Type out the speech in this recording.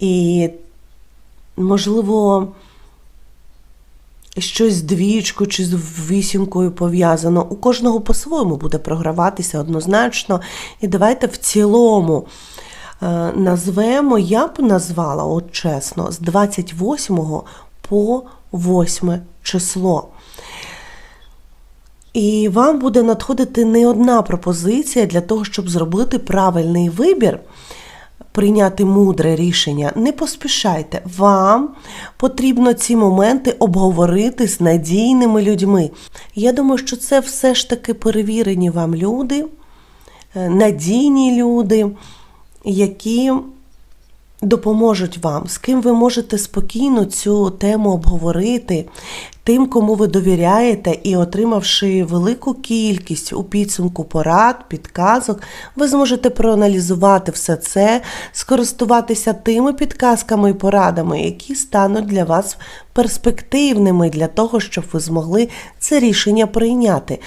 І, можливо, щось з двічкою чи з вісімкою пов'язано. У кожного по-своєму буде програватися однозначно. І давайте в цілому е, назвемо, я б назвала, от чесно, з 28 по 8 число. І вам буде надходити не одна пропозиція для того, щоб зробити правильний вибір, прийняти мудре рішення. Не поспішайте. Вам потрібно ці моменти обговорити з надійними людьми. Я думаю, що це все ж таки перевірені вам люди, е, надійні люди, які допоможуть вам, з ким ви можете спокійно цю тему обговорити, тим, кому ви довіряєте, і отримавши велику кількість у підсумку порад, підказок, ви зможете проаналізувати все це, скористуватися тими підказками і порадами, які стануть для вас перспективними для того, щоб ви змогли це рішення прийняти.